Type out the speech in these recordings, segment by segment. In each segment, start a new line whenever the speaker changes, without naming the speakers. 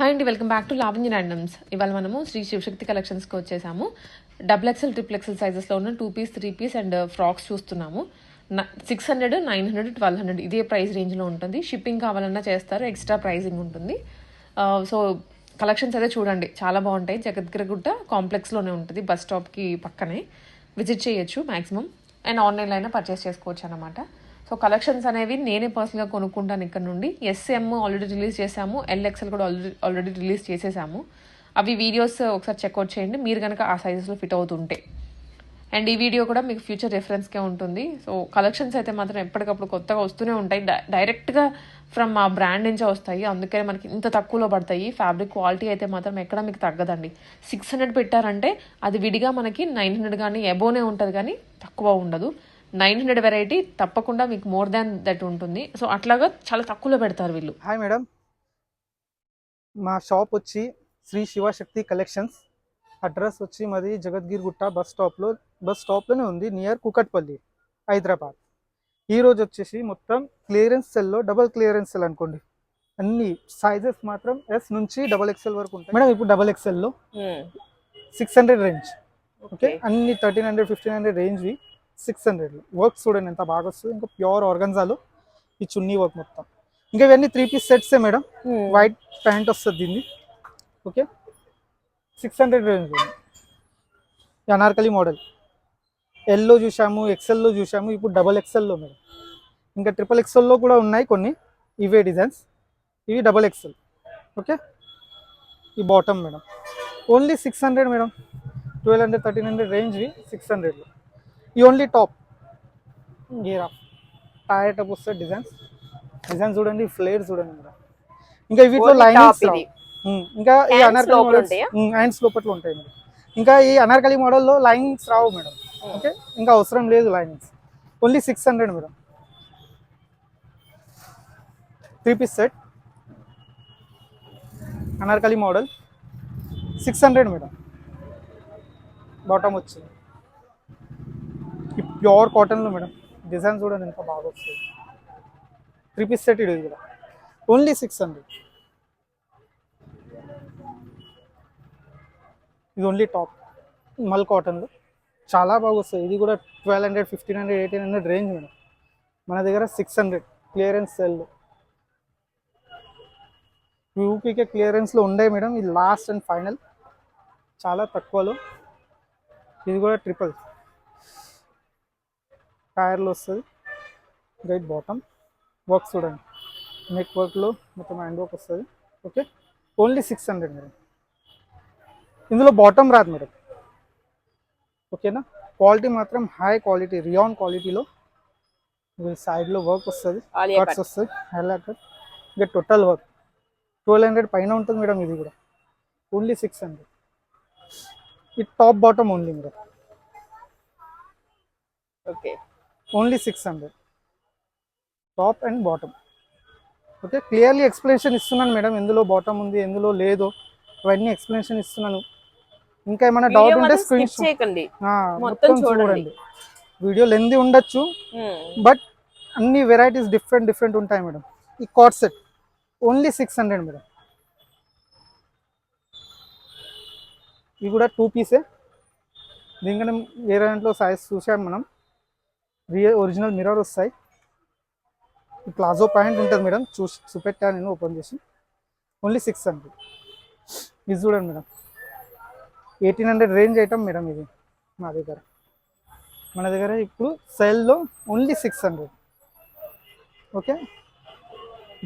Hi అండి welcome back to Lavanya randoms ఇవాళ మనము శ్రీ శివశక్తి కలెక్షన్స్కి వచ్చేసాము. డబుల్ ఎక్సెల్ ట్రిపుల్ ఎక్సెల్ సైజెస్లో ఉన్న two piece three piece and frocks చూస్తున్నాము. Six hundred nine hundred twelve hundred ఇదే ప్రైస్ రేంజ్లో ఉంటుంది. షిప్పింగ్ కావాలన్నా చేస్తారు ఎక్స్ట్రా ప్రైజింగ్ ఉంటుంది. Uh, సో కలెక్షన్స్ అయితే చూడండి. చాలా బాగుంటాయి. జగద్గిరగుట్ట కాంప్లెక్స్లోనే ఉంటుంది. బస్ స్టాప్కి పక్కనే. విజిట్ చేయొచ్చు మ్యాక్సిమం అండ్ ఆన్లైన్లో అయినా పర్చేస్ చేసుకోవచ్చు అనమాట సో కలెక్షన్స్ అనేవి నేనే పర్సనల్గా కొనుక్కుంటాను ఇక్కడ నుండి. ఎస్ఎం ఆల్రెడీ రిలీజ్ చేశాము. ఎల్ఎక్స్ఎల్ కూడా ఆల్రెడీ ఆల్రెడీ రిలీజ్ చేసేసాము. అవి వీడియోస్ ఒకసారి చెక్అవుట్ చేయండి. మీరు కనుక ఆ సైజెస్లో ఫిట్ అవుతుంటే. అండ్ ఈ వీడియో కూడా మీకు ఫ్యూచర్ రెఫరెన్స్కే ఉంటుంది. సో కలెక్షన్స్ అయితే మాత్రం ఎప్పటికప్పుడు కొత్తగా వస్తూనే ఉంటాయి. డై- డైరెక్ట్గా ఫ్రమ్ మా బ్రాండ్ నుంచే వస్తాయి. అందుకనే మనకి ఇంత తక్కువలో పడతాయి. ఫ్యాబ్రిక్ క్వాలిటీ అయితే మాత్రం ఎక్కడ మీకు తగ్గదండి. సిక్స్ హండ్రెడ్ పెట్టారంటే అది విడిగా మనకి నైన్ హండ్రెడ్ కానీ ఎబోనే ఉంటుంది కానీ తక్కువ ఉండదు. నైన్ హండ్రెడ్ వెరైటీ తప్పకుండా మీకు మోర్ దాన్ దట్ ఉంటుంది. సో అట్లాగా చాలా తక్కువలో పెడతారు వీళ్ళు.
హాయ్ మేడం మా షాప్ వచ్చి శ్రీ శివశక్తి కలెక్షన్స్. అడ్రస్ వచ్చి మాది జగద్గిరి గుట్ట బస్ స్టాప్లో బస్ స్టాప్లోనే ఉంది నియర్ కుకట్పల్లి హైదరాబాద్. ఈ రోజు వచ్చేసి మొత్తం క్లియరెన్స్ సెల్లో డబల్ క్లియరెన్స్ సెల్ అనుకోండి. అన్ని సైజెస్ మాత్రం ఎస్ నుంచి డబల్ ఎక్స్ఎల్ వరకు ఉంటాయి. మేడం ఇప్పుడు డబల్ ఎక్స్ఎల్లో సిక్స్ హండ్రెడ్ రేంజ్ ఓకే అన్ని థర్టీన్ హండ్రెడ్ ఫిఫ్టీన్ హండ్రెడ్ రేంజ్వి సిక్స్ హండ్రెడ్ వర్క్ చూడండి ఎంత బాగా వస్తుంది. ఇంకా ప్యూర్ ఆర్గన్జాలో ఈ చున్నీ వర్క్ మొత్తం. ఇంకా ఇవన్నీ త్రీ పీస్ సెట్సే మేడం. వైట్ ప్యాంట్ వస్తుంది దీన్ని. Okay six hundred range Anarkali model. Yellow చూసాము ఎక్సెల్లో చూసాము ఇప్పుడు డబల్ ఎక్సెల్లో మేడం. ఇంకా ట్రిపుల్ ఎక్సెల్లో కూడా ఉన్నాయి కొన్ని. ఇవే డిజైన్స్ ఇవి డబల్ ఎక్సెల్ ఓకే ఈ bottom madam. Only six hundred madam. Twelve hundred thirteen hundred రేంజ్వి six హండ్రెడ్లో ఈ ఓన్లీ టాప్ గీరా టైర్ టప్ వస్తుంది డిజైన్స్ డిజైన్ చూడండి ఫ్లేర్ చూడండి మేడం ఇంకా వీటిలో లైనింగ్స్. ఇంకా ఈ అనార్కలి మోడల్స్? హ్యాండ్స్ లోపల ఉంటాయి? మేడం. ఇంకా ఈ అనార్కలి మోడల్లో లైనింగ్స్ రావు మేడం. ఓకే ఇంకా అవసరం లేదు linings only six hundred madam. Three piece set anarkali model six hundred madam. Bottom వచ్చింది. ప్యూర్ కాటన్లో మేడం. డిజైన్ చూడండి ఎంత బాగా వస్తుంది. త్రీ పీస్ సెట్ ఇది కూడా. ఓన్లీ సిక్స్ హండ్రెడ్ ఇది ఓన్లీ టాప్ మల్ కాటన్లో చాలా బాగా వస్తుంది. ఇది కూడా twelve hundred fifteen hundred eighteen hundred range madam. మన దగ్గర సిక్స్ హండ్రెడ్ క్లియరెన్స్ సెల్ యూపీకే క్లియరెన్స్లో ఉండే మేడం. ఇది లాస్ట్ అండ్ ఫైనల్ చాలా తక్కువలో. ఇది కూడా ట్రిపుల్ టైర్లో వస్తుంది. గైడ్ బాటమ్ వర్క్ చూడండి. నెక్ వర్క్లో మొత్తం హ్యాండ్ వర్క్ వస్తుంది. Okay only six hundred madam ఇందులో బాటమ్ రాదు మేడం ఓకేనా క్వాలిటీ మాత్రం హై క్వాలిటీ రియాన్ క్వాలిటీలో సైడ్లో వర్క్ వస్తుంది. కట్స్ వస్తుంది. హైలైట్ ఇంకా టోటల్ వర్క్ ట్వెల్వ్ హండ్రెడ్ పైన ఉంటుంది మేడం ఇది కూడా. ఓన్లీ సిక్స్ హండ్రెడ్ ఈ top bottom only madam
okay
only six hundred. Top and bottom okay clearly explanation ఇస్తున్నాను మేడం. ఎందులో బాటమ్ ఉంది ఎందులో లేదో. అవన్నీ ఎక్స్ప్లెనేషన్ ఇస్తున్నాను. ఇంకా ఏమైనా డౌట్ ఉంటే స్క్రీన్
చేయకండి. మొత్తం చూడండి.
వీడియో లెంది ఉండొచ్చు బట్ అన్ని వెరైటీస్ డిఫరెంట్ డిఫరెంట్ ఉంటాయి మేడం. ఈ cot set only six hundred madam. ఇవి కూడా టూ పీసే దీనికన్నా వేరే దాంట్లో సైజ్ చూసాం మనం. రియల్ ఒరిజినల్ మిర్రర్ వస్తాయి. ప్లాజో ప్యాంట్ ఉంటుంది మేడం. చూసి చూపెట్టాను నేను ఓపెన్ చేసి. ఓన్లీ సిక్స్ హండ్రెడ్ ఇది చూడండి madam. Eighteen hundred range item madam ఇది మా దగ్గర. మన దగ్గర ఇప్పుడు సెల్లో only six hundred okay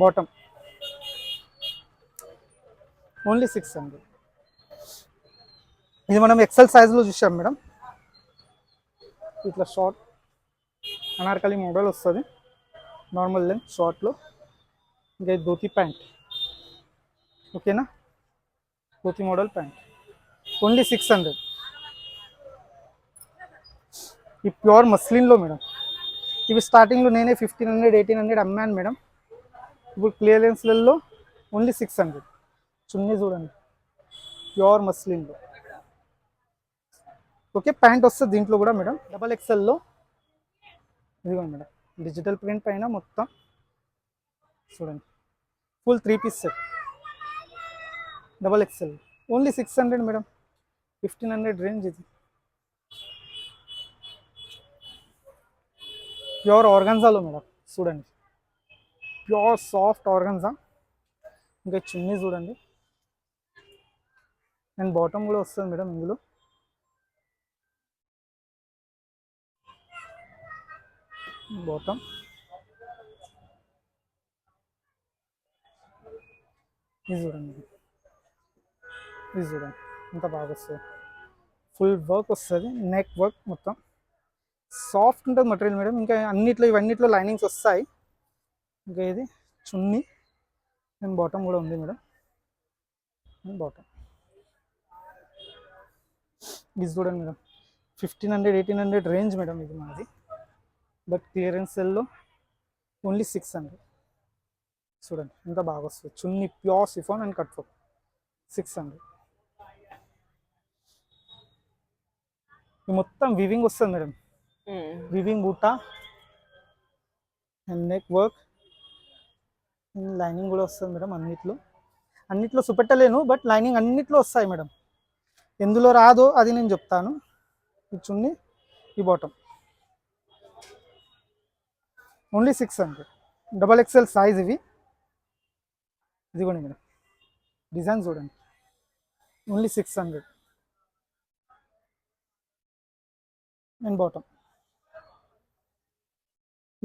bottom only six hundred ఇది మనం ఎక్సెల్ సైజ్లో చూసాం మేడం. ఇట్లా షార్ట్ అనార్కలి మోడల్ వస్తుంది. నార్మల్ లెంత్ షార్ట్లో ఇంకా ఇది ధోతి ప్యాంట్. ఓకేనా? Dhoti model pant. Only six hundred ఈ ప్యూర్ మస్లిన్లో మేడం. ఇవి స్టార్టింగ్లో నేనే ఫిఫ్టీన్ హండ్రెడ్ ఎయిటీన్ హండ్రెడ్ అమ్మాను మేడం. ఇప్పుడు క్లియరెన్స్లలో ఓన్లీ సిక్స్ హండ్రెడ్ చున్నీ చూడండి. ప్యూర్ మస్లిన్లో ఓకే ప్యాంట్ వస్తుంది దీంట్లో కూడా మేడం. డబల్ ఎక్స్ఎల్లో ఇదిగోండి మేడం డిజిటల్ ప్రింట్ పైన మొత్తం చూడండి. Full three piece set double XL only six hundred madam. Fifteen hundred range ఇది. ప్యూర్ ఆర్గన్జాలో మేడం చూడండి. ప్యూర్ సాఫ్ట్ ఆర్గన్జా ఇంకా చున్నీ చూడండి. అండ్ బాటమ్ కూడా వస్తుంది మేడం ఇందులో. బాటమ్ ఇది చూడండి. ఇది చూడండి. ఇంత బాగా వస్తుంది. ఫుల్ వర్క్ వస్తుంది. నెక్ వర్క్ మొత్తం. సాఫ్ట్ ఉంటుంది మెటీరియల్ మేడం ఇంకా అన్నిట్లో ఇవన్నిట్లో లైనింగ్స్ వస్తాయి. ఇంకా ఇది చున్నీ. అండ్ బాటమ్ కూడా ఉంది మేడం బాటమ్ ఇది చూడండి madam fifteen hundred eighteen hundred range madam ఇది మనది బట్ క్లియరెన్స్ సెల్లో ఓన్లీ సిక్స్ హండ్రెడ్ చూడండి ఎంత బాగా వస్తుంది. Chunni pure chiffon and cut work six hundred ఇది మొత్తం వివింగ్ వస్తుంది మేడం. వివింగ్ బూటా అండ్ నెక్ వర్క్ లైనింగ్ కూడా వస్తుంది మేడం అన్నిట్లో. అన్నిట్లో చూపెట్టలేను బట్ లైనింగ్ అన్నిట్లో వస్తాయి మేడం. ఎందులో రాదో అది నేను చెప్తాను. ఈ చున్నీ ఈ bottom only six hundred. Double XL size ఇవి. ఇదిగోండి మేడం. డిజైన్ చూడండి. Only six hundred. And bottom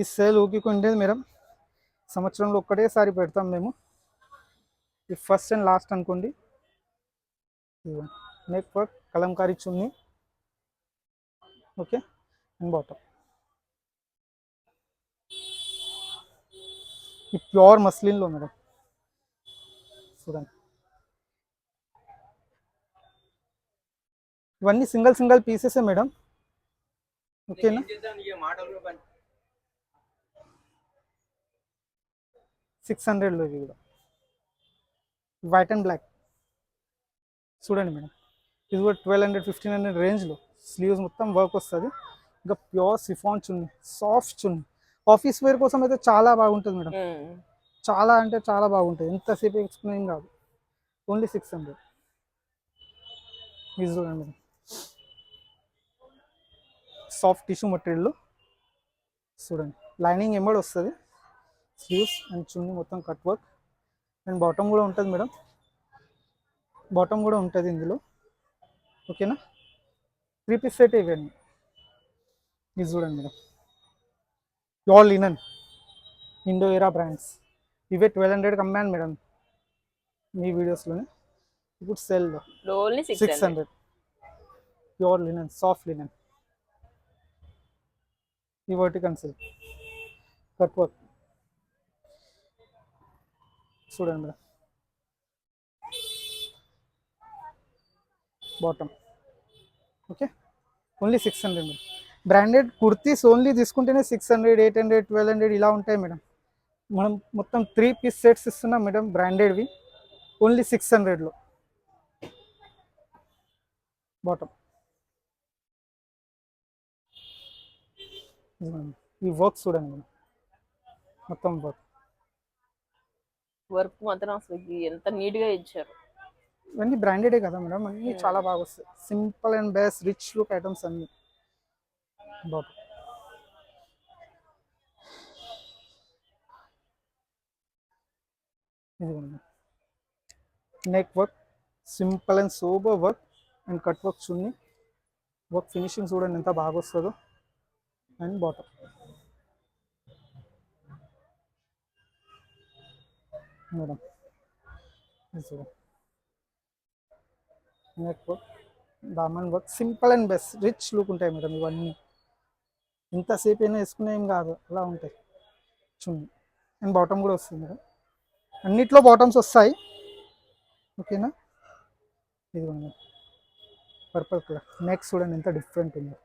ఈ సేల్ ఊకికుండేది మేడం. సంవత్సరంలో ఒక్కటేసారి పెడతాం మేము. ఈ ఫస్ట్ అండ్ లాస్ట్ అనుకోండి. Neck work kalamkari chunni. Okay? And bottom ఈ ప్యూర్ మస్లిన్లో మేడం. చూడండి. ఇవన్నీ సింగిల్ సింగిల్ పీసెసే మేడం. ఓకేనా? సిక్స్ హండ్రెడ్లో ఇవి కూడా. వైట్ అండ్ బ్లాక్ చూడండి మేడం. ఇది కూడా ట్వెల్వ్ హండ్రెడ్ ఫిఫ్టీన్ హండ్రెడ్ రేంజ్లో. స్లీవ్స్ మొత్తం వర్క్ వస్తుంది. ఇంకా pure chiffon chunni soft chunni office wear కోసం అయితే చాలా బాగుంటుంది మేడం. చాలా అంటే చాలా బాగుంటుంది. ఎంతసేపు ఏం కాదు. ఓన్లీ సిక్స్ హండ్రెడ్ ఇది చూడండి. మేడం సాఫ్ట్ టిష్యూ మెటీరియల్ చూడండి. లైనింగ్ ఎంబడి వస్తుంది. స్లీవ్స్ అండ్ చున్నీ మొత్తం కట్ వర్క్ అండ్ బాటమ్ కూడా ఉంటుంది మేడం. బాటమ్ కూడా ఉంటుంది ఇందులో. ఓకేనా త్రీ పీస్ సెట్ ఇవన్నీ ఇది చూడండి madam. Pure linen Indo Era brands ఇవే ట్వెల్వ్ హండ్రెడ్కి అమ్మాను మేడం మీ వీడియోస్లోనే ఇప్పుడు సెల్లో
only six
six hundred pure linen soft linen ఈ వర్టికన్ సిల్క్ కట్ వర్క్ చూడండి madam bottom okay only six hundred madam branded kurtis only తీసుకుంటేనే six hundred eight hundred twelve hundred ఇలా ఉంటాయి మేడం. మనం మొత్తం త్రీ పీస్ సెట్స్ ఇస్తున్నాం madam బ్రాండెడ్వి. ఓన్లీ సిక్స్ హండ్రెడ్లో. బాటమ్ ఈ వర్క్ చూడండి మేడం. మొత్తం వర్క్
వర్క్ మాత్రం అసలు ఎంత నీట్గా ఇచ్చారు.
ఇవన్నీ బ్రాండెడే కదా మేడం అన్నీ చాలా బాగా వస్తాయి. Simple and best rich look items అన్నీ. బాటమ్ ఇదిగోండి. Neck work simple and sober work and cut work chunni work finishing చూడండి ఎంత బాగా వస్తుందో. And bottom madam neck work Daman work simple and best rich look ఉంటాయి మేడం ఇవన్నీ. ఇంతసేపు అయినా వేసుకునేం కాదు అలా ఉంటాయి. చున్నీ అండ్ బాటమ్ కూడా వస్తుంది మేడం అన్నిట్లో బాటమ్స్ వస్తాయి. ఓకేనా? ఇదిగోండి. పర్పుల్ కలర్ నెక్ చూడండి ఎంత డిఫరెంట్ ఉంది.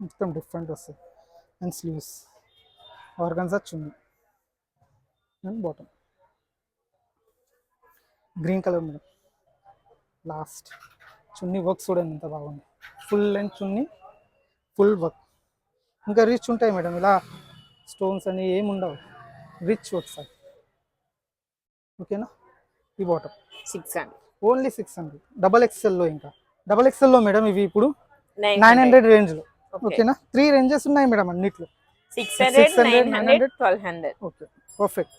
మొత్తం డిఫరెంట్ వస్తుంది. And sleeves organza chunni. And bottom green colour madam last chunni work చూడండి ఎంత బాగుంది. Full length chunni. Full work. ఇంకా రిచ్ ఉంటాయి మేడం. ఇలా స్టోన్స్ అని ఏమి ఉండవు రిచ్ వర్క్స్ ఓకేనా ఈ bottom
six hundred
only six hundred double ఎక్స్ఎల్లో ఇంకా. డబల్ ఎక్స్ఎల్లో మేడం ఇవి ఇప్పుడు
నైన్
హండ్రెడ్ రేంజ్లో
ఓకే
ఓకేనా త్రీ రేంజెస్ ఉన్నాయి మేడం అన్నిట్లో.
Six hundred
600,
nine hundred
900.
Twelve hundred
okay perfect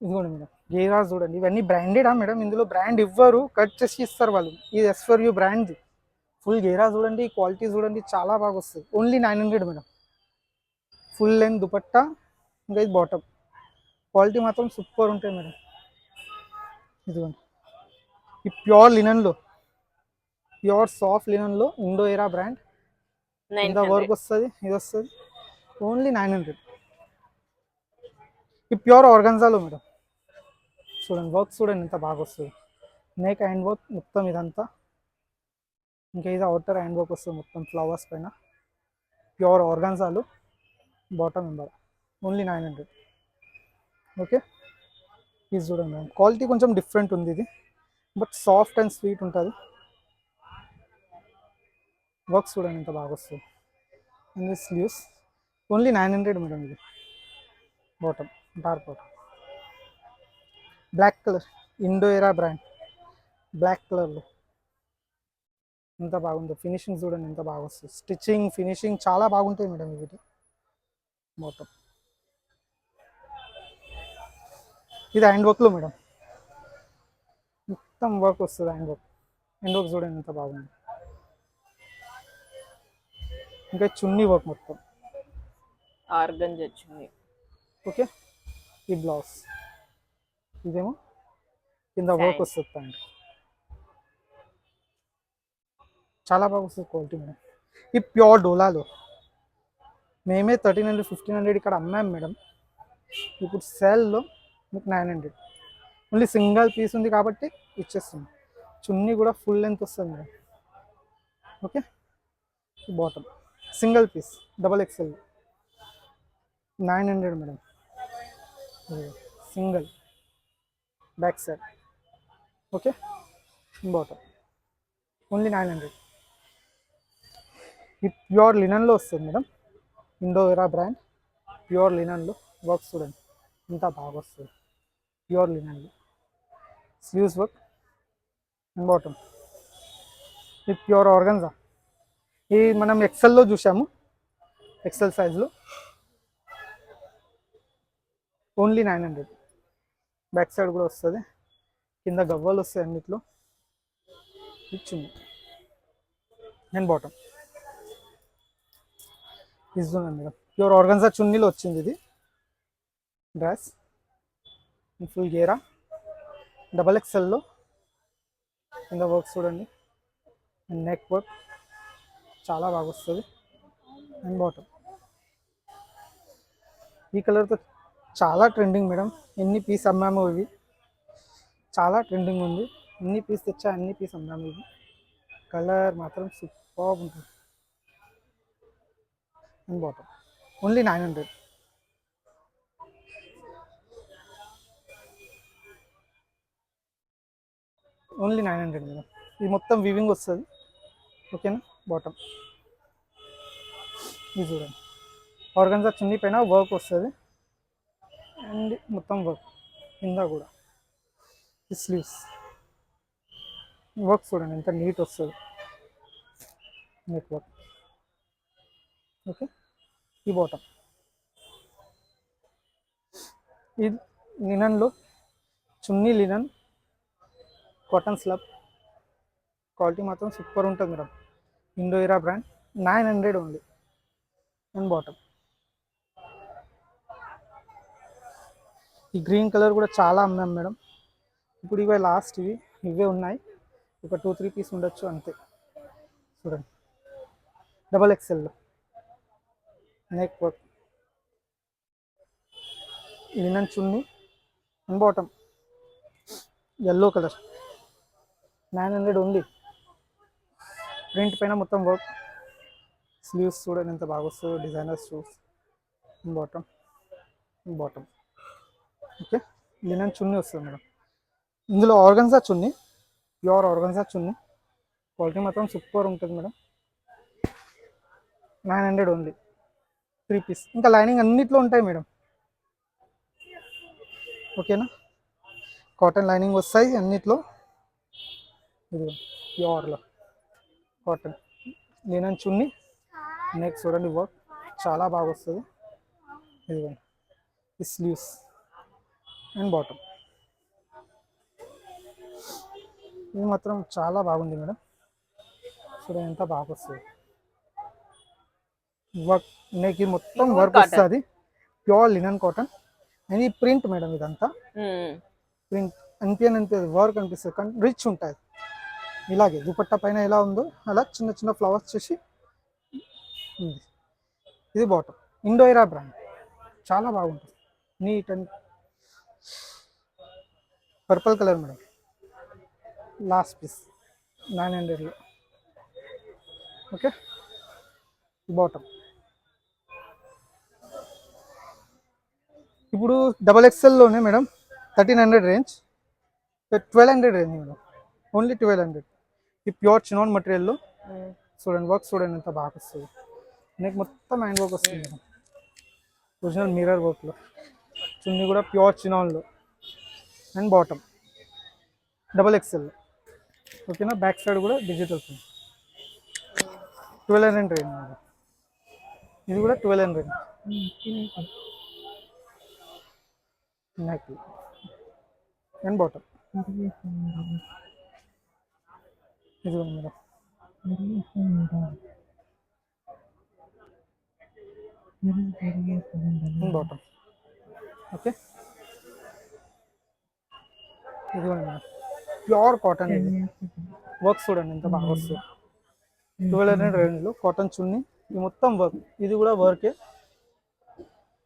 ఇదిగోండి మేడం. గేరాస్ చూడండి. ఇవన్నీ బ్రాండెడా మేడం? ఇందులో బ్రాండ్ ఇవ్వరు కట్ చేసి ఇస్తారు వాళ్ళు. ఇది S for you brand full గేరా చూడండి క్వాలిటీ చూడండి చాలా బాగా వస్తుంది. Only nine hundred madam. Full length dupatta ఇంకా ఇది బాటమ్ క్వాలిటీ మాత్రం సూపర్ ఉంటాయి మేడం. ఇదిగోండి. ఈ ప్యూర్ లినన్లో ప్యూర్ సాఫ్ట్ లినన్లో ఇండో ఎరా బ్రాండ్ ఇంత వర్క్ వస్తుంది? ఇది వస్తుంది. ఓన్లీ నైన్ హండ్రెడ్ ఈ ప్యూర్ ఆర్గన్జాలో మేడం. చూడండి వర్క్ చూడండి ఎంత బాగా వస్తుంది. నెక్ హ్యాండ్ వర్క్ మొత్తం ఇదంతా. ఇంకా ఇది అవుటర్ హ్యాండ్ వర్క్ వస్తుంది మొత్తం ఫ్లవర్స్ పైన. Pure ఆర్గాన్సాలు bottom number only nine hundred okay ఇది చూడండి మేడం క్వాలిటీ కొంచెం డిఫరెంట్ ఉంది ఇది. బట్ సాఫ్ట్ అండ్ స్వీట్ ఉంటుంది. వర్క్ చూడండి ఎంత బాగా వస్తుంది. And sleeves only nine hundred madam ఇది. Bottom dark bottom black colour Indo Era brand black కలర్లో ఎంత బాగుందో ఫినిషింగ్ చూడండి ఎంత బాగా వస్తుంది. స్టిచ్చింగ్ ఫినిషింగ్ చాలా బాగుంటాయి మేడం ఇవి. బాటమ్ ఇది హ్యాండ్ వర్క్లో మేడం. మొత్తం వర్క్ వస్తుంది హ్యాండ్ వర్క్ హ్యాండ్ వర్క్ చూడండి ఎంత బాగుంది. ఇంకా చున్నీ వర్క్ మొత్తం.
ఆర్గంజ్ వచ్చింది
ఓకే? ఈ బ్లౌజ్ ఇదేమో? కింద వర్క్. వస్తుంది ప్యాంట్. చాలా బాగా వస్తుంది క్వాలిటీ మేడం. ఈ ప్యూర్ డోలాలో. మేమే థర్టీన్ హండ్రెడ్ ఫిఫ్టీన్ హండ్రెడ్ ఇక్కడ అమ్మాం మేడం. ఇప్పుడు సెల్లో మీకు nine hundred. Only single piece ఉంది కాబట్టి ఇచ్చేస్తుంది చున్నీ కూడా ఫుల్ లెంత్ వస్తుంది madam. Okay? Bottom. Single piece double XL. Nine hundred madam. Single. Back side. Okay? Bottom. Only nine hundred. ఇది ప్యూర్ లినన్లో వస్తుంది madam Indo Era brand pure లినన్లో work చూడండి ఇంత బాగా వస్తుంది. ప్యూర్ లినన్లో స్లీవ్స్ వర్క్ అండ్ బాటమ్ ఇది ప్యూర్ ఆర్గన్జా ఇది మనం ఎక్సెల్లో చూసాము ఎక్సెల్ సైజ్లో only nine hundred back side కూడా వస్తుంది. కింద గవ్వలు వస్తాయి అన్నిట్లో. ఇచ్చింది అండ్ బాటమ్ ఇస్తున్నాను మేడం. ప్యూర్ ఆర్గన్జా చున్నీలో వచ్చింది ఇది. డ్రెస్ ఫుల్ గేరా డబల్ ఎక్స్ఎల్లో కింద వర్క్ చూడండి. నెక్ వర్క్ చాలా బాగా వస్తుంది. అండ్ బాటమ్ ఈ కలర్తో చాలా ట్రెండింగ్ మేడం. ఎన్ని పీస్ అమ్మాము ఇవి. చాలా ట్రెండింగ్ ఉంది. ఎన్ని పీస్ తెచ్చా అన్ని పీస్ అమ్మాము ఇవి. కలర్ మాత్రం సూపర్ ఉంటుంది. And bottom only nine hundred only nine hundred madam ఇది మొత్తం వివింగ్ వస్తుంది. ఓకేనా బాటమ్ ఇది చూడండి. ఆర్గన్జా చున్నీ పైన వర్క్ వస్తుంది. అండ్ మొత్తం వర్క్ కింద కూడా. ఈ స్లీవ్స్ వర్క్ చూడండి ఎంత నీట్ వస్తుంది. నెట్ వర్క్ ఓకే ఈ బాటమ్ ఇది లినన్లో chunni linen cotton slub quality మాత్రం సూపర్ ఉంటుంది madam. Indo Era brand nine hundred only. And bottom ఈ గ్రీన్ కలర్ కూడా చాలా అమ్మాం మేడం. ఇప్పుడు ఇవే లాస్ట్ ఇవి. ఇవే ఉన్నాయి. ఒక టూ త్రీ పీస్ ఉండొచ్చు అంతే. చూడండి. Double ఎక్స్ఎల్లో neck work linen chunni and bottom yellow colour nine hundred only print పైన మొత్తం వర్క్ స్లీవ్స్ చూడండి ఎంత బాగా వస్తుందో designer shoes bottom bottom okay linen chunni వస్తుంది మేడం. ఇందులో organza chunni. Pure organza chunni. Quality మాత్రం సూపర్ ఉంటుంది madam. Nine hundred only three piece. ఇంకా లైనింగ్ అన్నిట్లో ఉంటాయి మేడం. ఓకేనా? కాటన్ లైనింగ్ వస్తాయి అన్నిట్లో. ఇది ప్యూర్లో కాటన్. నేను చున్ని. నెక్స్ట్ చూడండి వర్క్ చాలా బాగా వస్తుంది. ఇదిగోండి ఈ స్లీవ్స్ అండ్ బాటమ్. ఇది మాత్రం చాలా బాగుంది మేడం. చూడండి ఎంత బాగా వస్తుంది. వర్క్ నెక్ మొత్తం వర్క్. వస్తుంది. ప్యూర్ లినన్ కాటన్ అండ్ ఈ ప్రింట్ మేడం ఇదంతా. ప్రింట్ అనిపించని అనిపించదు వర్క్ అనిపిస్తుంది కానీ రిచ్ ఉంటుంది ఇలాగే దుపట్టా పైన ఎలా ఉందో అలా చిన్న చిన్న ఫ్లవర్స్ చేసి ఇది బాటమ్ ఇండోయిరా బ్రాండ్ చాలా బాగుంటుంది. Neat and purple colour madam last piece nine హండ్రెడ్లో ఓకే బాటమ్ ఇప్పుడు double ఎక్స్ఎల్లోనే madam thirteen hundred range twelve hundred range madam. Only twelve hundred ఈ ప్యూర్ చినాన్ మెటీరియల్లో. చూడండి వర్క్ చూడండి ఎంత బాగా వస్తుంది. నెక్ మొత్తం హ్యాండ్ వర్క్ వస్తుంది మేడం. ఒరిజినల్ మిర్రర్ వర్క్లో చున్నీ కూడా ప్యూర్ చినాన్లో అండ్ బాటమ్ డబల్ ఎక్స్ఎల్ ఓకేనా బ్యాక్ సైడ్ కూడా digital print twelve hundred range madam. ఇది కూడా twelve hundred neck and bottom ఇది మేడం బాటమ్ ఓకే ఇది కూడా మేడం ప్యూర్ కాటన్ ఇది. వర్క్ చూడండి ఎంత బాగా వస్తుంది. ట్వెల్వ్ హండ్రెడ్ రేంజ్లో కాటన్ చున్నీ. ఇది మొత్తం వర్క్ ఇది కూడా వర్కే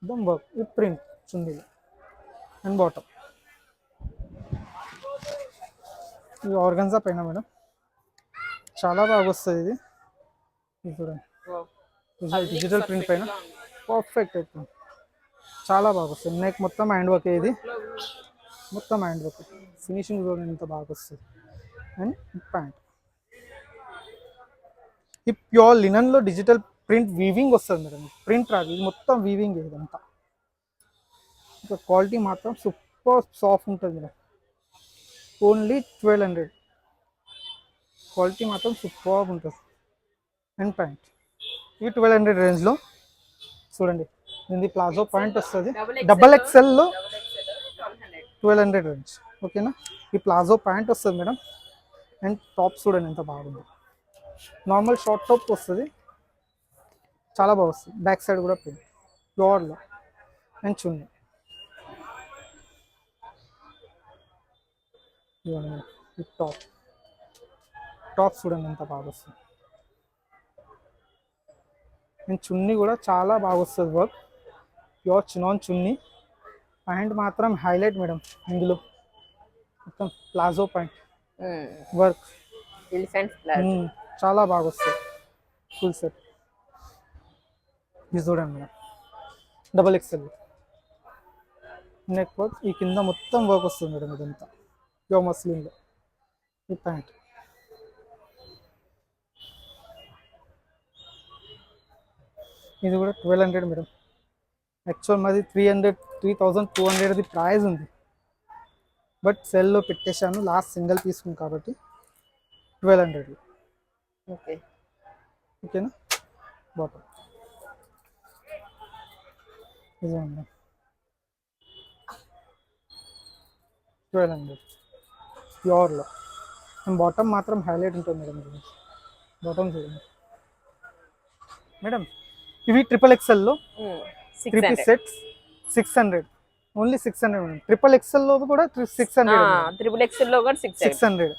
మొత్తం వర్క్ ఇది ప్రింట్ చున్నీలో అండ్ బాటమ్ ఇది ఆర్గన్జా పైన మేడం. చాలా బాగా వస్తుంది ఇది. ఇది చూడండి. డిజిటల్ ప్రింట్ పైన. పర్ఫెక్ట్ అయిపోయింది చాలా బాగా వస్తుంది. నెక్ మొత్తం హ్యాండ్ వర్క్ ఇది. మొత్తం హ్యాండ్ వర్క్ ఫినిషింగ్ చూడండి ఎంత బాగా వస్తుంది. అండ్ ప్యాంట్ ఈ ప్యూర్ లినన్లో డిజిటల్ ప్రింట్ వీవింగ్ వస్తుంది మేడం. ప్రింట్ రాదు. ఇది మొత్తం వీవింగ్ ఇదంతా. ఇంకా క్వాలిటీ మాత్రం సూపర్ సాఫ్ట్ ఉంటుంది madam only twelve hundred quality మాత్రం సూపర్ ఉంటుంది. అండ్ ప్యాంట్ ఇవి ట్వెల్వ్ హండ్రెడ్ రేంజ్లో చూడండి. దీనికి ప్లాజో పాయింట్ వస్తుంది. డబల్ ఎక్స్ఎల్లో ట్వెల్వ్ హండ్రెడ్ రేంజ్ ఓకేనా ఈ ప్లాజో ప్యాంట్ వస్తుంది మేడం. అండ్ టాప్ చూడండి ఎంత బాగుంది. నార్మల్ షార్ట్ టాప్ వస్తుంది. చాలా బాగా వస్తుంది. బ్యాక్ సైడ్ కూడా ప్రింట్ ప్యూర్లో అండ్ చున్నీ. ఈ టాప్ టాప్ చూడండి ఎంత బాగా వస్తుంది. అండ్ చున్నీ కూడా చాలా బాగా వస్తుంది work pure chinon chunni. Pant మాత్రం హైలైట్ మేడం ఇందులో. మొత్తం ప్లాజో ప్యాంట్. వర్క్ చాలా బాగా వస్తుంది. ఫుల్ సెట్ ఇది చూడండి madam double XL neck work ఈ కింద మొత్తం వర్క్ వస్తుంది మేడం ఇదంతా. ప్యూర్ మస్లిన్లో ఈ ప్యాంట్ ఇది కూడా ట్వెల్వ్ హండ్రెడ్ మేడం యాక్చువల్ మాది three hundred three thousand two హండ్రెడ్ది price ఉంది. బట్ సెల్లో పెట్టేశాను లాస్ట్ సింగిల్ తీసుకుని కాబట్టి ట్వెల్వ్ హండ్రెడ్
ఓకే.
ఓకేనా బాటమ్ ఇది మేడం ట్వెల్వ్ హండ్రెడ్ ప్యూర్లో. బాటమ్ మాత్రం హైలైట్ ఉంటుంది మేడం బాటమ్ చూడండి. మేడం ఇవి triple ఎక్స్ఎల్లో
six
three piece sets six hundred only six hundred madam. Triple ఎక్స్ఎల్లో కూడా సిక్స్ హండ్రెడ్
త్రిపుల్ ఎక్స్ఎల్లో కూడా సిక్స్
సిక్స్ హండ్రెడ్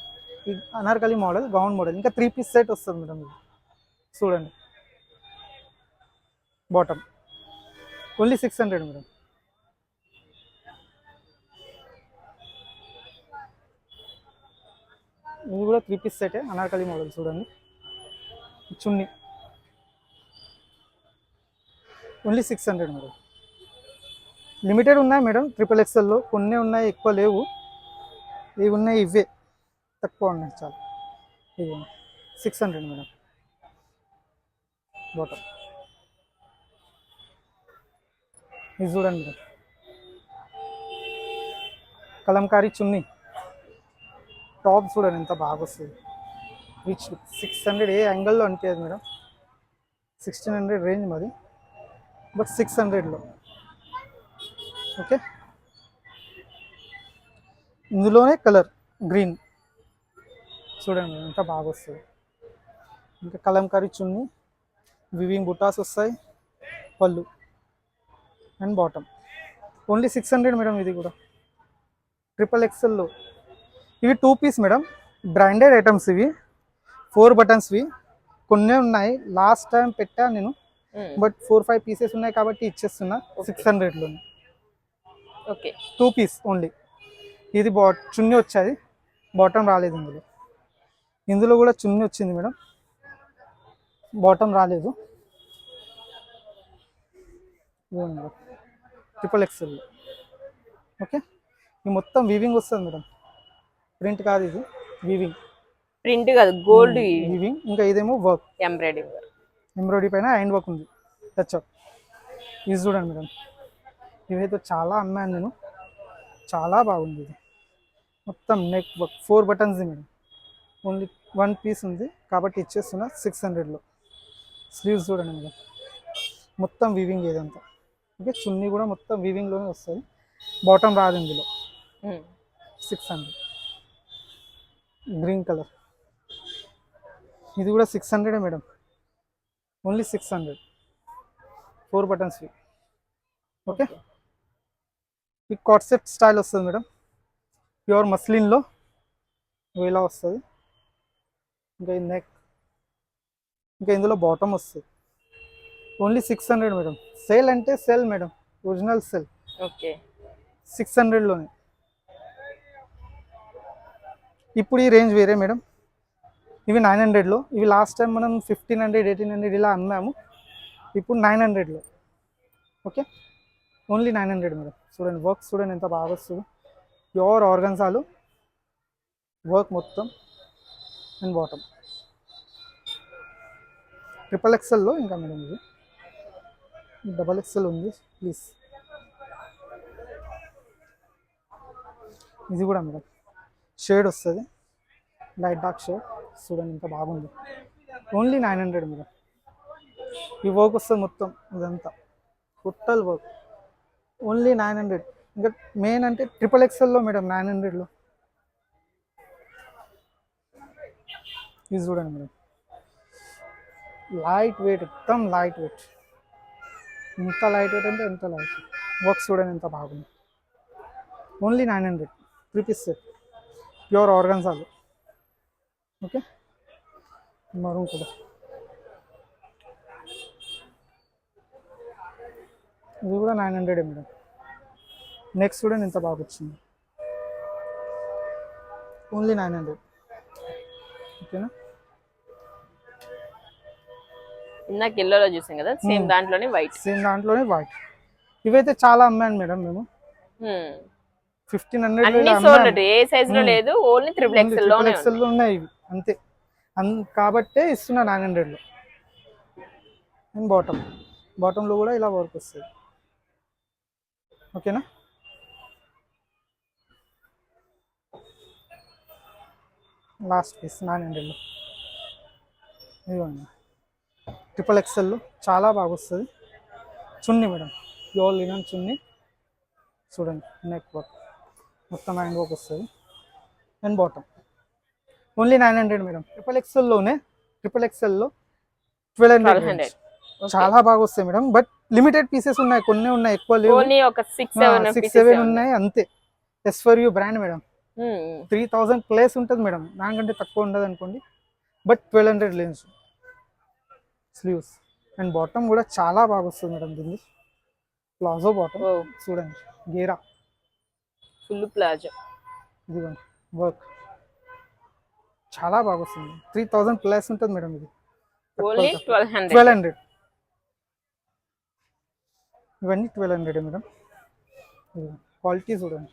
ఈ అనార్కలి మోడల్ గౌన్ మోడల్ ఇంకా త్రీ పీస్ సెట్ వస్తుంది మేడం ఇది. చూడండి. Bottom. Only six hundred madam. ఇది కూడా త్రీ పీస్ సెటే అనార్కలి మోడల్ చూడండి. Chunni. Only six hundred madam. Limited ఉన్నాయి మేడం ట్రిపుల్ ఎక్స్ఎల్లో కొన్ని ఉన్నాయి ఎక్కువ లేవు. ఇవి ఉన్నాయి ఇవే. తక్కువ ఉన్నాయి చాలా. ఇవి సిక్స్ హండ్రెడ్ మేడం. బాటమ్ ఇది చూడండి మేడం. కలంకారీ చున్నీ. టాప్ చూడండి ఎంత బాగా వస్తుంది రిచ్ సిక్స్ హండ్రెడ్ ఏ యాంగిల్లో అనిపించదు మేడం. సిక్స్టీన్ హండ్రెడ్ రేంజ్ మాది. బట్ సిక్స్ హండ్రెడ్లో ఓకే ఇందులోనే కలర్ గ్రీన్ చూడండి ఎంత బాగా వస్తుంది. ఇంకా కలంకారీ చున్నీ వివింగ్ బుటాస్ వస్తాయి పళ్ళు and bottom only six hundred madam ఇది కూడా. ట్రిపుల్ ఎక్సెల్లో ఇవి two piece madam branded items ఇవి. ఫోర్ బటన్స్వి కొన్ని ఉన్నాయి. లాస్ట్ టైం పెట్టా నేను. బట్ ఫోర్ ఫైవ్ పీసెస్ ఉన్నాయి కాబట్టి ఇచ్చేస్తున్నా. సిక్స్ హండ్రెడ్లో
ఓకే
టూ పీస్ ఓన్లీ ఇది బా చున్నీ వచ్చేది. బాటమ్ రాలేదు ఇందులో. ఇందులో కూడా చున్నీ వచ్చింది మేడం బాటమ్ రాలేదు. ట్రిపుల్ ఎక్స్ఎల్ ఓకే ఇది మొత్తం వీవింగ్ వస్తుంది మేడం ప్రింట్ కాదు ఇది. వీవింగ్
ప్రింట్ కాదు గోల్డ్
వీవింగ్ ఇంకా ఇదేమో వర్క్
ఎంబ్రాయిడింగ్
ఎంబ్రాయిడరీ పైన హ్యాండ్ వర్క్ ఉంది. టచ్ ఇది చూడండి మేడం ఇవైతే చాలా అమ్మాను నేను. చాలా బాగుంది ఇది. మొత్తం neck work four buttons madam only one piece ఉంది. కాబట్టి ఇచ్చేస్తున్నా సిక్స్ హండ్రెడ్లో స్లీవ్స్ చూడండి మేడం మొత్తం వీవింగ్ ఇదంతా. ఓకే చున్నీ కూడా మొత్తం వీవింగ్లోనే వస్తుంది బాటమ్ రాదు ఇందులో. Six hundred green colour. ఇది కూడా సిక్స్ హండ్రెడే madam. Only six hundred four buttons okay ఈ కాట్ సెట్ స్టైల్ వస్తుంది మేడం. ప్యూర్ మస్లిన్లో ఇలా వస్తుంది. ఇంకా ఈ నెక్ ఇంకా ఇందులో బాటమ్ వస్తుంది. Only six hundred madam. Sale అంటే sale madam. Original sale
okay
six హండ్రెడ్లోనే ఇప్పుడు ఈ రేంజ్ వేరే మేడం. ఇవి నైన్ హండ్రెడ్లో. ఇవి లాస్ట్ టైం మనం ఫిఫ్టీన్ హండ్రెడ్ ఎయిటీన్ హండ్రెడ్ ఇలా అమ్మాము. ఇప్పుడు నైన్ హండ్రెడ్లో. Okay? Only nine hundred madam. చూడండి వర్క్ చూడండి ఎంత బాగా వస్తుంది. ప్యూర్ ఆర్గన్సాలు వర్క్ మొత్తం. And bottom. ట్రిపుల్ ఎక్సెల్లో ఇంకా మేడం ఇది. డబల్ ఎక్సెల్ ఉంది ప్లీజ్. ఇది కూడా మేడం. షేడ్ వస్తుంది. లైట్ డార్క్ షేడ్ చూడండి ఇంకా బాగుంది. ఓన్లీ నైన్ హండ్రెడ్ మేడం ఈ వర్క్ వస్తుంది మొత్తం ఇదంతా. Total work only nine hundred ఇంకా మెయిన్ అంటే ట్రిపుల్ ఎక్స్ఎల్లో మేడం నైన్ హండ్రెడ్లో ఇది చూడండి మేడం లైట్ వెయిట్ మొత్తం లైట్ వెయిట్ ఎంత లైట్ వెయిట్ అంటే ఎంత లైట్ వర్క్ చూడండి ఎంత బాగుంది. Only nine hundred three piece set pure ఆర్గన్సాలు okay? Maroon కూడా ఇది కూడా నైన్ హండ్రెడ్ మేడం నెక్స్ట్ కూడా ఇంత బాగా వచ్చింది. ఓన్లీ నైన్ హండ్రెడ్ ఓకేనా?
ఇందాక ఎల్లోలో చూసాం కదా సేమ్
Hmm.
దాంట్లోనే వైట్
సేమ్ దాంట్లోనే వైట్ ఇవైతే చాలా అమ్మాను మేడం మేము. ఫిఫ్టీన్ హండ్రెడ్
ఏ సైజ్లో లేదు ఓన్లీ త్రిబుల్
ఉన్నాయి ఇవి అంతే. కాబట్టే ఇస్తున్నా నైన్ హండ్రెడ్లో అండ్ బాటమ్ బాటంలో కూడా ఇలా వర్క్ వస్తుంది. ఓకేనా? లాస్ట్ పీస్ నైన్ హండ్రెడ్లో ఇదిగోండి. ట్రిపుల్ ఎక్స్ఎల్ చాలా బాగా వస్తుంది. Chunni madam pure linen chunni. చూడండి నెక్ వర్క్ మొత్తం హ్యాండ్ వర్క్ వస్తుంది and bottom only nine hundred madam triple ఎక్స్ఎల్లోనే triple ఎక్స్ఎల్లో ట్వెల్వ్
1200.
హండ్రెడ్ చాలా బాగా వస్తాయి మేడం బట్ లిమిటెడ్ పీసెస్ ఉన్నాయి కొన్ని ఉన్నాయి ఎక్కువ లేవు.
సిక్స్ సెవెన్
ఉన్నాయి అంతే. S for you brand madam. Three thousand plus ఉంటుంది మేడం దానికంటే తక్కువ ఉండదు అనుకోండి. But twelve hundred lens sleeves and bottom కూడా చాలా బాగా వస్తుంది మేడం దీన్ని ప్లాజో బాటమ్ చూడండి. గేరా.
Full palazzo.
ఇదిగోండి వర్క్ చాలా బాగా వస్తుంది త్రీ థౌజండ్ ప్లస్ ఉంటుంది మేడం ఇది.
Only twelve hundred
twelve hundred ఇవన్నీ ట్వెల్వ్ హండ్రెడ్ మేడం. క్వాలిటీ చూడండి.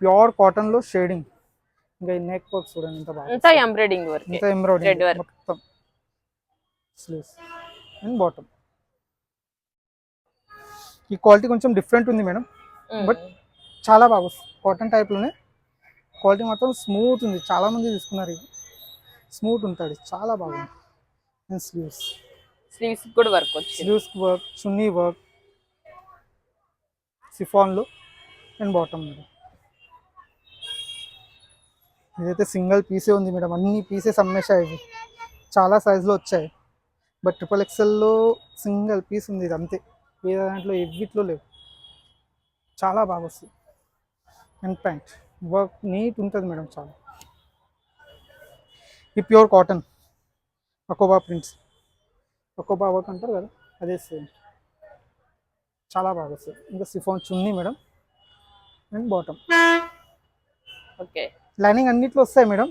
ప్యూర్ కాటన్లో షేడింగ్ ఇంకా నెక్ వర్క్ చూడండి ఎంత బాగా
అంతా ఎంబ్రాయిడింగ్ వర్క్
ఇంత
work.
మొత్తం. స్లీవ్స్ అండ్ బాటమ్ ఈ క్వాలిటీ కొంచెం డిఫరెంట్ ఉంది మేడం.
Hmm.
చాలా బాగా వస్తుంది. కాటన్ టైప్లోనే క్వాలిటీ మాత్రం స్మూత్ ఉంది. చాలా మంది తీసుకున్నారు ఇది. స్మూత్ ఉంటుంది. చాలా బాగుంది. అండ్ స్లీవ్స్
స్లీవ్స్ కూడా work
sleeves work chunni work సిఫాన్లో అండ్ బాటమ్ మేడం ఇదైతే సింగిల్ పీసే ఉంది మేడం. అన్ని పీసెస్ అమ్మేశాయి ఇవి. చాలా సైజులో వచ్చాయి. బట్ ట్రిపుల్ ఎక్సెల్లో సింగిల్ పీస్ ఉంది ఇది అంతే. ఏ దాంట్లో ఎవిట్లో లేవు. చాలా బాగా వస్తుంది. And pant. వర్క్ నీట్ ఉంటుంది మేడం చాలా. ఈ ప్యూర్ కాటన్. అకోబా ప్రింట్స్. అకోబా వర్క్ అంటారు కదా అదే సేమ్. చాలా బాగా వస్తుంది. ఇంకా chiffon chunni madam. And bottom.
Okay.
Lining అన్నిట్లో వస్తాయి మేడం.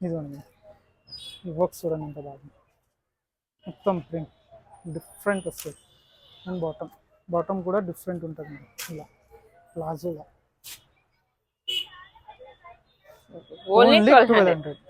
ఇదిగోండి ఈ వర్క్స్ చూడండి ఎంత బాగుంది. మొత్తం ప్రింట్. డిఫరెంట్ వస్తుంది. And bottom. బాటమ్ కూడా డిఫరెంట్ ఉంటుంది మేడం ఇలా ప్లాజోలా
ఓన్లీ ట్వెల్వ్
హండ్రెడ్.